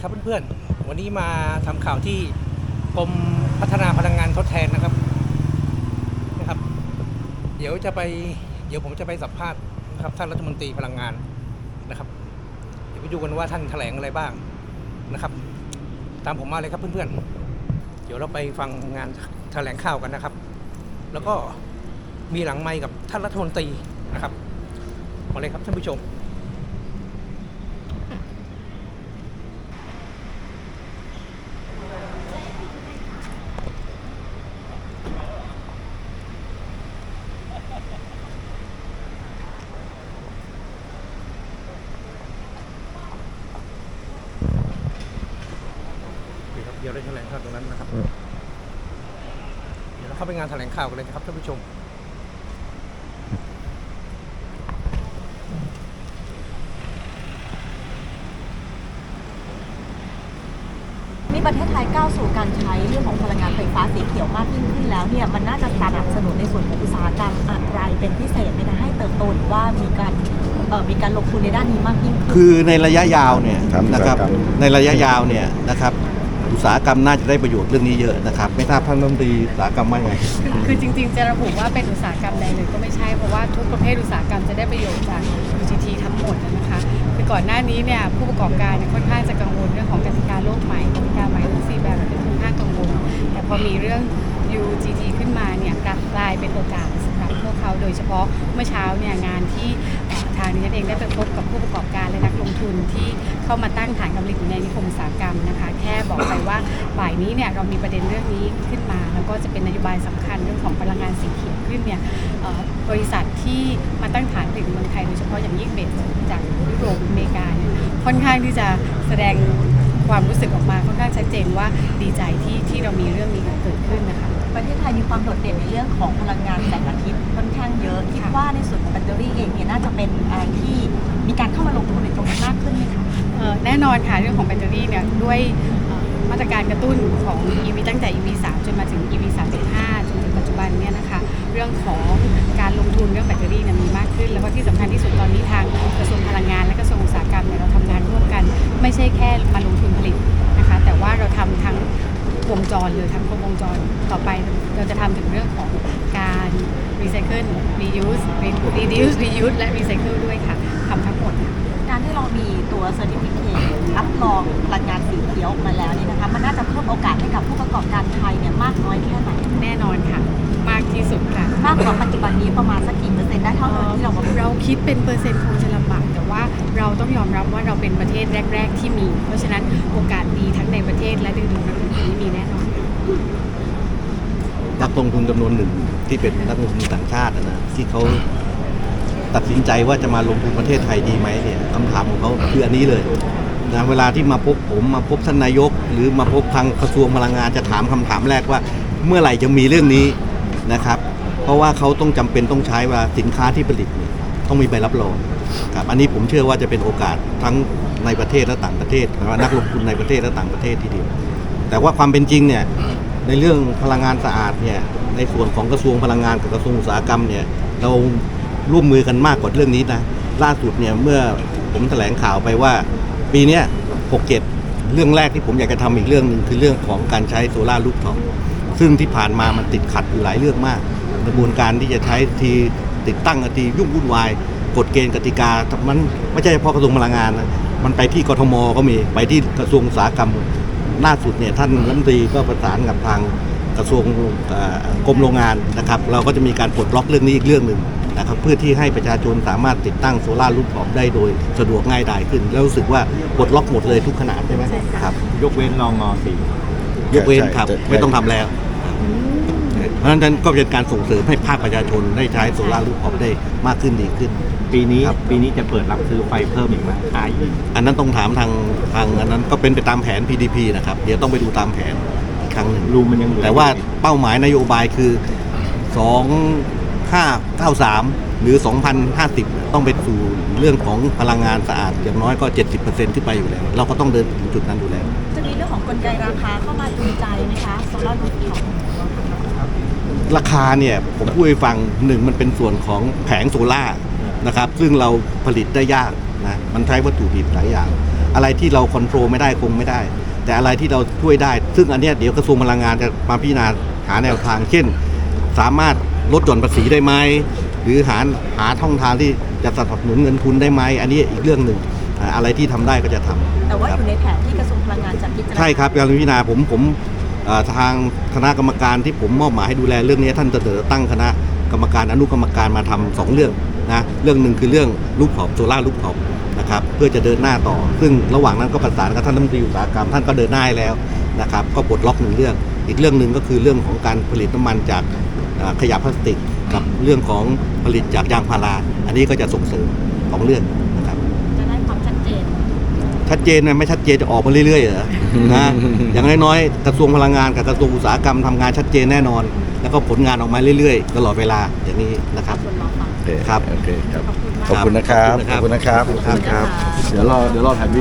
ครับเพื่อนๆ วันนี้มาทำข่าวที่กรมพัฒนาพลังงานทดแทนนะครับนะครับ เดี๋ยวจะไปเดี๋ยวผมจะไปสัมภาษณ์นะครับท่านรัฐมนตรีพลังงานนะครับ เดี๋ยวไปดูกันว่าท่านแถลงอะไรบ้างนะครับ ตามผมมาเลยครับเพื่อนๆ เดี๋ยวเราไปฟังงานแถลงข่าวกันนะครับ แล้วก็มีหลังไมค์กับท่านรัฐมนตรีนะครับมาเลยครับท่านผู้ชม เคครับเดี๋ยวเราแถลงข่าวตรงนั้นนะครับ เดี๋ยวเราเข้าไปงานแถลงข่าวกันเลยนะครับท่านผู้ชมนี่ประเทศไทยก้าวสู่การใช้เรื่องของพลังงานไฟฟ้าสีเขียวมากยิ่งขึ้นแล้วเนี่ยมันน่าจะสนับสนุนในส่วนของอุตสาหกรรมอะไรเป็นพิเศษไหมคะให้เติบโตหรือว่ามีการเอ่อมีการลงทุนในด้านนี้มากยิ่งขึ้นคือในระยะยาวเนี่ยครับนะครับอุตสาหกรรมในระยะยาวเนี่ยนะครับอุ ตสาหกรรมน่าจะได้ประโยชน์เรื่องนี้เยอะนะครับ ไม่ทราบท่านรัฐมนตรีอุตสาหกรรมว่าไง คือจริงๆ จะระบุว่าเป็นอุตสาหกรรมใดเลยก็ไม่ใช่ เพราะว่าทุกประเภทอุตสาหกรรมจะได้ประโยชน์จาก UGT ทั้งหมดนะคะคือก่อนหน้านี้เนี่ยผู้ประกอบการเนี่ยค่อนข้างจะกังวลเรื่องของกติกาโลกใหม่กติกาใหม่ทั้งสี่แบบเป็นค่อนข้างกังวลแต่พอมีเรื่อง UGT ขึ้นมาเนี่ยกลับกลายเป็นโอกาสสำหรับพวกเขาโดยเฉพาะเมื่อเช้าเนี่ยงานที่ อ่อทางนี้เองได้ไปพบกับผู้ประกอบการและนักลงทุนที่เข้ามาตั้งฐานการผลิตอยู่ในนิคมอุตสาหกรรมนะคะ แค่บอกไปว่าบ่ายนี้เนี่ยเรามีประเด็นเรื่องนี้ขึ้นมา แล้วก็จะเป็นนโยบายสำคัญเรื่องของพลังงานสีเขียวขึ้นเนี่ยบริษัทที่มาตั้งฐานผลิตในเมืองไทยโดยเฉพาะอย่างยิ่งเบสจากยุโรปอเมริกาเนี่ยค่อนข้างที่จะแสดงความรู้สึกออกมาค่อนข้างชัดเจนว่าดีใจที่ที่เรามีเรื่องนี้เกิดขึ้นนะคะประเทศไทยมีความโดดเด่นในเรื่องของพลังงานแสงอาทิตย์ ข้างเยอะคิดว่าในส่วนของแบตเตอรี่เองเนี่ยน่าจะเป็นอะไรที่มีการเข้ามาลงทุนในตรงนี้มากขึ้นไหมคะเอ่อแน่นอนค่ะเรื่องของแบตเตอรี่เนี่ยด้วยเอ่อมาตรการกระตุ้นของ EV ตั้งแต่ EV 3จนมาถึง EV 3.5จนถึงปัจจุบันเนี่ยนะคะเรื่องของการลงทุนเรื่องแบตเตอรี่เนี่ยมีมากขึ้น แล้วก็ที่สำคัญที่สุดตอนนี้ทางกระทรวงพลังงาน และกระทรวงอุตสาหกรรมเนี่ยเราทำงานร่วมกัน ไม่ใช่แค่มาลงทุนผลิตนะคะ แต่ว่าเราทำทั้งวงจรเลยทั้งครบวงจรต่อไปเราจะทำถึงเรื่องของ การรีไซเคิล reuse reduce reuse และ recycle ด้วยค่ะทำทั้งหมดค่ะ การที่เรามีตัวเซอร์ติฟิเครับรองพลังงานสีเขียวออกมาแล้วเนี่ยนะคะ มันน่าจะเพิ่มโอกาสให้กับผู้ประกอบการไทยเนี่ยมากน้อยแค่ไหนแน่นอนค่ะ มากที่สุดค่ะ มากกว่าปัจจุบันนี้ประมาณสักกี่เปอร์เซ็นต์ได้เท่าที่เรามาเราคิดเป็นเปอร์เซ็นต์คงจะลำบากแต่ว่าเราต้องยอมรับว่าเราเป็นประเทศแรก ๆ ที่มี เพราะฉะนั้นโอกาสดีทั้งในประเทศและดึงดูดนักลงทุนนี่มีแน่นอนค่ะนัก ลงทุนจำนวนหนึ่งที่เป็นนักลงทุนต่างชาตินะที่เขาตัดสินใจว่าจะมาลงทุนประเทศไทยดีไหมเนี่ยคำถามของเขาคืออันนี้เลยนะเวลาที่มาพบผมมาพบท่านนายก หรือมาพบทางกระทรวงพลังงานจะถามคำถามแรกว่า เมื่อไหร่จะมีเรื่องนี้นะครับ เพราะว่าเขาต้องจำเป็นต้องใช้เวลาสินค้าที่ผลิตต้องมีใบรับรองครับอันนี้ผมเชื่อว่าจะเป็นโอกาสทั้งในประเทศและต่างประเทศว่านักลงทุนในประเทศและต่างประเทศทีเดียวแต่ว่าความเป็นจริงเนี่ย ในเรื่องพลังงานสะอาดเนี่ยในส่วนของกระทรวงพลังงานกับกระทรวงอุตสาหกรรมเนี่ยเราร่วมมือกันมากกว่าเรื่องนี้นะล่าสุดเนี่ยเมื่อผมแถลงข่าวไปว่า ปีนี้ย67เรื่องแรกที่ผมอยากจะทำอีกเรื่องหนึ่งคือเรื่องของการใช้โซลาร์ลูฟท็อปซึ่งที่ผ่านมามันติดขัดอยู่หลายเรื่องมาก กระบวนการที่จะใช้ทีติดตั้งทียุ่งวุ่นวายกฎเกณฑ์กติกา มันไม่ใช่เฉพาะกระทรวงพลังงานนะมันไปที่กทมก็มีไปที่กระทรวงอุตสาหกรรม ล่าสุดเนี่ยท่านรัฐมนตรีก็ประสานกับทางกระทรวงเอ่อกรมโรงงานนะครับ เราก็จะมีการปลดล็อกเรื่องนี้อีกเรื่องหนึ่งนะครับเพื่อที่ให้ประชาชนสามารถติดตั้งโซลาร์รูฟท็อปได้โดยสะดวกง่ายดายขึ้น แล้วรู้สึกว่าปลดล็อกหมดเลยทุกขนาดใช่ไหมครับ ยกเว้นรองงอสี่ยกเว้นใช่ครับใช่ไม่ต้องทำแล้ว เพราะฉะนั้นก็เป็นการส่งเสริมให้ภาคประชาชนได้ใช้โซลาร์รูฟท็อปได้มากขึ้นดีขึ้น ปีนี้ครับ ปีนี้จะเปิดรับซื้อไฟเพิ่มอีกไหม RE อันนั้นต้องถามทางทางอันนั้นก็เป็นไปตามแผน PDP นะครับ เดี๋ยวต้องไปดูตามแผนอีกครั้งหนึ่งรูมมันยังเหลือแต่ว่าเป้าหมายนโยบายคือ 2593 หรือ 2050 ต้องไปสู่เรื่องของพลังงานสะอาด อย่างน้อยก็ 70%ขึ้นไปอยู่แล้ว เราก็ต้องเดินถึงจุดนั้นอยู่แล้ว จะมีเรื่องของกลไกราคาเข้ามาจูงใจไหมคะโซลาร์รูฟท็อปราคาเนี่ยผมพูดให้ฟังหนึ่งมันเป็นส่วนของแผงโซล่าร์ นะครับ ซึ่งเราผลิตได้ยากนะมันใช้วัตถุดิบหลายอย่าง อะไรที่เราควบคุมไม่ได้คงไม่ได้ แต่อะไรที่เราช่วยได้ ซึ่งอันเนี้ยเดี๋ยวกระทรวงพลังงานจะมาพิจารณาหาแนวทาง เช่น สามารถลดหย่อนภาษีได้ไหมหรือหาหาช่องทางที่จะสนับสนุนเงินทุนได้ไหมอันนี้อีกเรื่องหนึ่งอ่าอะไรที่ทำได้ก็จะทำแต่ว่าคอรับยู่ในแผนที่กระทรวงพลังงานจะพิจารณาใช่ครับการพิจารณาผมผมเอ่อทางคณะกรรมการที่ผมมอบหมายให้ดูแลเรื่องนี้ท่านจะเสนอตั้งคณะกรรมการอนุกรรมการมาทำสองเรื่อง นะเรื่องหนึ่งคือเรื่องรูปขอบโซล่ารูปขอบนะครับเพื่อจะเดินหน้าต่อ ซึ่งระหว่างนั้นก็ประสานกับท่านรัฐมนตรีอุตสาหกรรมท่านก็เดินหน้าให้แล้วนะครับก็ปลดล็อกหนึ่งเรื่อง อีกเรื่องหนึ่งก็คือเรื่องของการผลิตน้ำมันจากเอ่อขยะพลาสติกกับเรื่องของผลิตจากยางพารา อันนี้ก็จะส่งเสริมสองเรื่องนะครับจะได้ความชัดเจน ชัดเจนนะไม่ชัดเจนจะออกมาเรื่อยๆเหรอนะอย่างน้อยๆกระทรวงพลังงานกับกระทรวงอุตสาหกรรมทำงานชัดเจนแน่นอน แล้วก็ผลงานออกมาเรื่อยๆ ตลอดเวลาอย่างนี้นะครับคนรอฟัง โอเคครับโอเคครับขอบคุณมากขอบคุณนะครับขอบคุณนะครับขอบคุณนะครับครับนะคะเดี๋ยวรอเดี๋ยวรอแผ่นวิ